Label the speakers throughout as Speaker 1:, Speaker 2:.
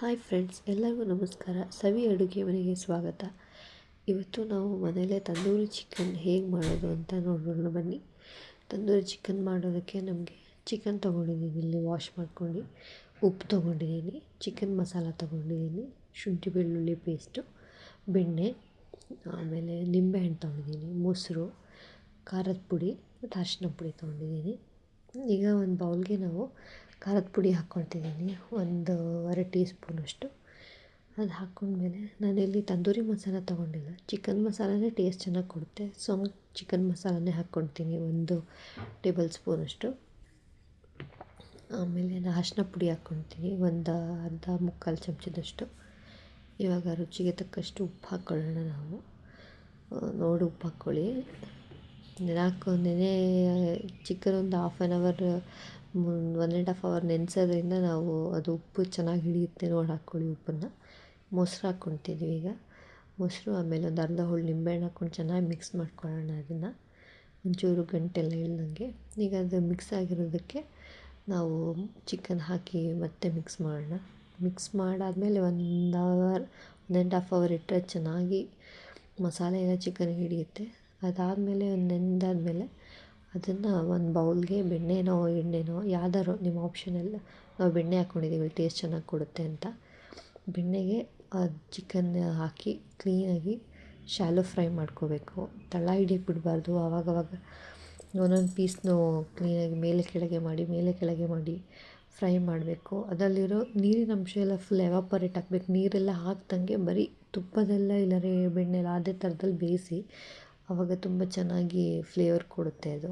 Speaker 1: Hi friends, ಎಲ್ಲರಿಗೂ ನಮಸ್ಕಾರ. ಸವಿ ಅಡುಗೆ ಮನೆಗೆ ಸ್ವಾಗತ. ಇವತ್ತು ನಾವು ಮನೆಯಲ್ಲೇ ತಂದೂರಿ ಚಿಕನ್ ಹೇಗೆ ಮಾಡೋದು ಅಂತ ನೋಡೋಣ ಬನ್ನಿ. ತಂದೂರಿ ಚಿಕನ್ ಮಾಡೋದಕ್ಕೆ ನಮಗೆ ಚಿಕನ್ ತೊಗೊಂಡಿದ್ದೀನಿ. ಇಲ್ಲಿ ವಾಶ್ ಮಾಡ್ಕೊಂಡು ಉಪ್ಪು ತೊಗೊಂಡಿದ್ದೀನಿ, ಚಿಕನ್ ಮಸಾಲ ತೊಗೊಂಡಿದ್ದೀನಿ, ಶುಂಠಿ ಬೆಳ್ಳುಳ್ಳಿ ಪೇಸ್ಟು, ಬೆಣ್ಣೆ, ಆಮೇಲೆ ನಿಂಬೆಹಣ್ಣು ತೊಗೊಂಡಿದ್ದೀನಿ, ಮೊಸರು, ಖಾರದ ಪುಡಿ ಮತ್ತು ಅರಿಶಿನ ಪುಡಿ ತೊಗೊಂಡಿದ್ದೀನಿ. ಈಗ ಒಂದು ಬೌಲ್ಗೆ ನಾವು ಖಾರದ ಪುಡಿ ಹಾಕ್ಕೊಳ್ತಿದ್ದೀನಿ ಒಂದೂವರೆ ಟೀ ಸ್ಪೂನಷ್ಟು ಅದು ಹಾಕ್ಕೊಂಡ್ಮೇಲೆ ನಾನಿಲ್ಲಿ ತಂದೂರಿ ಮಸಾಲ ತೊಗೊಂಡಿಲ್ಲ. ಚಿಕನ್ ಮಸಾಲನೇ ಟೇಸ್ಟ್ ಚೆನ್ನಾಗಿ ಕೊಡುತ್ತೆ. ಸೊ, ಚಿಕನ್ ಮಸಾಲನೇ ಹಾಕ್ಕೊಳ್ತೀನಿ ಒಂದು ಟೇಬಲ್ ಸ್ಪೂನಷ್ಟು. ಆಮೇಲೆ ನಾನು ಅರ್ಶಿನ ಪುಡಿ ಹಾಕ್ಕೊಳ್ತೀನಿ, ಒಂದು ಅರ್ಧ ಮುಕ್ಕಾಲು ಚಮಚದಷ್ಟು. ಇವಾಗ ರುಚಿಗೆ ತಕ್ಕಷ್ಟು ಉಪ್ಪು ಹಾಕ್ಕೊಳ್ಳೋಣ ನಾವು. ನೋಡಿ ಉಪ್ಪು ಹಾಕ್ಕೊಳ್ಳಿ. ನಾಲ್ಕು, ನೆನೆ ಚಿಕನ್ ಒಂದು half an hour one and half hour ನೆನೆಸೋದ್ರಿಂದ ನಾವು ಅದು ಉಪ್ಪು ಚೆನ್ನಾಗಿ ಹಿಡಿಯುತ್ತೆ ನೋಡಿ, ಹಾಕ್ಕೊಳ್ಳಿ ಉಪ್ಪನ್ನು. ಮೊಸರು ಹಾಕ್ಕೊಳ್ತಿದ್ವಿ ಈಗ. ಮೊಸರು, ಆಮೇಲೆ ಒಂದು ಅರ್ಧ ಹೋಳು ನಿಂಬೆಹಣ್ಣು ಹಾಕ್ಕೊಂಡು ಚೆನ್ನಾಗಿ ಮಿಕ್ಸ್ ಮಾಡ್ಕೊಳ್ಳೋಣ ಅದನ್ನು. ಒಂಚೂರು ಗಂಟೆಲ್ಲ ಇಳ್ದಂಗೆ. ಈಗ ಅದು ಮಿಕ್ಸ್ ಆಗಿರೋದಕ್ಕೆ ನಾವು ಚಿಕನ್ ಹಾಕಿ ಮತ್ತೆ ಮಿಕ್ಸ್ ಮಾಡೋಣ. ಮಿಕ್ಸ್ ಮಾಡಾದಮೇಲೆ ಒಂದು hour one and half hour ಇಟ್ಟರೆ ಚೆನ್ನಾಗಿ ಮಸಾಲೆ ಎಲ್ಲ ಚಿಕನ್ಗೆ ಹಿಡಿಯುತ್ತೆ. ಅದಾದಮೇಲೆ ಒಂದು ನೆಂದಾದಮೇಲೆ ಅದನ್ನು ಒಂದು ಬೌಲ್ಗೆ ಬೆಣ್ಣೆನೋ, ಎಣ್ಣೆನೋ ಯಾವ್ದಾದ್ರು ನಿಮ್ಮ ಆಪ್ಷನಲ್ ನಾವು ಬೆಣ್ಣೆ ಹಾಕ್ಕೊಂಡಿದ್ದೀವಿ ಟೇಸ್ಟ್ ಚೆನ್ನಾಗಿ ಕೊಡುತ್ತೆ ಅಂತ. ಬೆಣ್ಣೆಗೆ ಚಿಕನ್ ಹಾಕಿ ಕ್ಲೀನಾಗಿ ಶಾಲೋ ಫ್ರೈ ಮಾಡ್ಕೋಬೇಕು. ತಳ ಹಿಡಿಯಕ್ಕೆ ಬಿಡಬಾರ್ದು. ಆವಾಗವಾಗ ಒಂದೊಂದು ಪೀಸ್ನೂ ಕ್ಲೀನಾಗಿ ಮೇಲೆ ಕೆಳಗೆ ಮಾಡಿ, ಮೇಲೆ ಕೆಳಗೆ ಮಾಡಿ ಫ್ರೈ ಮಾಡಬೇಕು. ಅದರಲ್ಲಿರೋ ನೀರಿನ ಅಂಶ ಎಲ್ಲ ಫುಲ್ ಎವಾಪರೇಟ್ ಹಾಕ್ಬೇಕು ನೀರೆಲ್ಲ ಹಾಕ್ದಂಗೆ ಬರೀ ತುಪ್ಪದೆಲ್ಲ ಇಲ್ಲಾರೆ ಬೆಣ್ಣೆಲ್ಲ ಅದೇ ಥರದಲ್ಲಿ ಬೇಯಿಸಿ ಆವಾಗ ತುಂಬ ಚೆನ್ನಾಗಿ ಫ್ಲೇವರ್ ಕೊಡುತ್ತೆ ಅದು.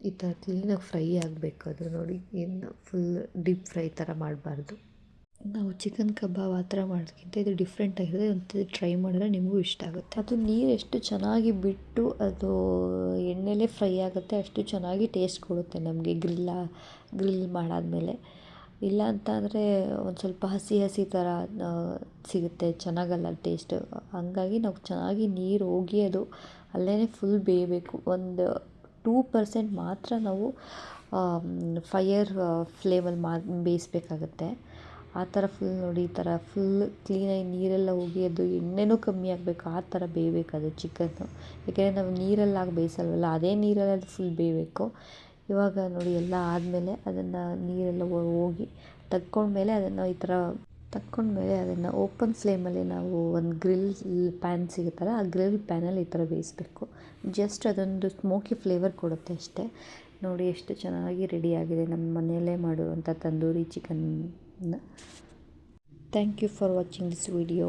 Speaker 1: ಈ ಥರ ಕ್ಲೀನಾಗಿ ಫ್ರೈ ಆಗಬೇಕು ಅದು ನೋಡಿ. ಏನು ಫುಲ್ ಡೀಪ್ ಫ್ರೈ ಥರ ಮಾಡಬಾರ್ದು. ನಾವು ಚಿಕನ್ ಕಬಾಬ್ ಆ ಥರ ಮಾಡೋದಕ್ಕಿಂತ ಇದು ಡಿಫ್ರೆಂಟ್ ಆಗಿರೋದು ಒಂದು ಟ್ರೈ ಮಾಡಿದ್ರೆ ನಿಮಗೂ ಇಷ್ಟ ಆಗುತ್ತೆ. ಅದು ನೀರು ಎಷ್ಟು ಚೆನ್ನಾಗಿ ಬಿಟ್ಟು ಅದು ಎಣ್ಣೆಲೇ ಫ್ರೈ ಆಗುತ್ತೆ ಅಷ್ಟು ಚೆನ್ನಾಗಿ ಟೇಸ್ಟ್ ಕೊಡುತ್ತೆ ನಮಗೆ ಗ್ರಿಲ್ಲ ಗ್ರಿಲ್ ಮಾಡಾದಮೇಲೆ. ಇಲ್ಲ ಅಂತ ಅಂದರೆ ಒಂದು ಸ್ವಲ್ಪ ಹಸಿ ಹಸಿ ಥರ ಸಿಗುತ್ತೆ, ಚೆನ್ನಾಗಲ್ಲ ಟೇಸ್ಟ್ ಹಂಗಾಗಿ ನಾವು ಚೆನ್ನಾಗಿ ನೀರು ಹೋಗಿ ಅದು ಅಲ್ಲೇ ಫುಲ್ ಬೇಯಬೇಕು. ಒಂದು ಟೂ ಪರ್ಸೆಂಟ್ ಮಾತ್ರ ನಾವು ಫೈಯರ್ ಫ್ಲೇಮಲ್ಲಿ ಮಾ, ಬೇಯಿಸ್ಬೇಕಾಗತ್ತೆ. ಆ ಥರ ಫುಲ್ ನೋಡಿ, ಈ ಥರ ಫುಲ್ ಕ್ಲೀನಾಗಿ ನೀರೆಲ್ಲ ಹೋಗಿ ಅದು ಎಣ್ಣೆನೂ ಕಮ್ಮಿ ಆಗಬೇಕು, ಆ ಥರ ಬೇಯಬೇಕು ಅದು ಚಿಕನ್ನು ಯಾಕೆಂದರೆ ನಾವು ನೀರಲ್ಲಾಗಿ ಬೇಯಿಸಲ್ವಲ್ಲ, ಅದೇ ನೀರಲ್ಲಿ ಅದು ಫುಲ್ ಬೇಯಬೇಕು. ಇವಾಗ ನೋಡಿ ಎಲ್ಲ ಆದಮೇಲೆ ಅದನ್ನು ನೀರೆಲ್ಲ ಹೋಗಿ ತಕ್ಕೊಂಡ್ಮೇಲೆ ಅದನ್ನು ಈ ಥರ ತಕ್ಕೊಂಡ್ಮೇಲೆ ಅದನ್ನು ಓಪನ್ ಫ್ಲೇಮಲ್ಲಿ ನಾವು ಒಂದು ಗ್ರಿಲ್ ಪ್ಯಾನ್ ಸಿಗುತ್ತಲ್ಲ, ಆ ಗ್ರಿಲ್ ಪ್ಯಾನಲ್ಲಿ ಈ ಥರ ಬೇಯಿಸ್ಬೇಕು. ಜಸ್ಟ್ ಅದೊಂದು ಸ್ಮೋಕಿ ಫ್ಲೇವರ್ ಕೊಡುತ್ತೆ ಅಷ್ಟೇ. ನೋಡಿ ಎಷ್ಟು ಚೆನ್ನಾಗಿ ರೆಡಿಯಾಗಿದೆ ನಮ್ಮ ಮನೆಯಲ್ಲೇ ಮಾಡುವಂಥ tandoori ಚಿಕನ್ನ. Thank you for watching this video.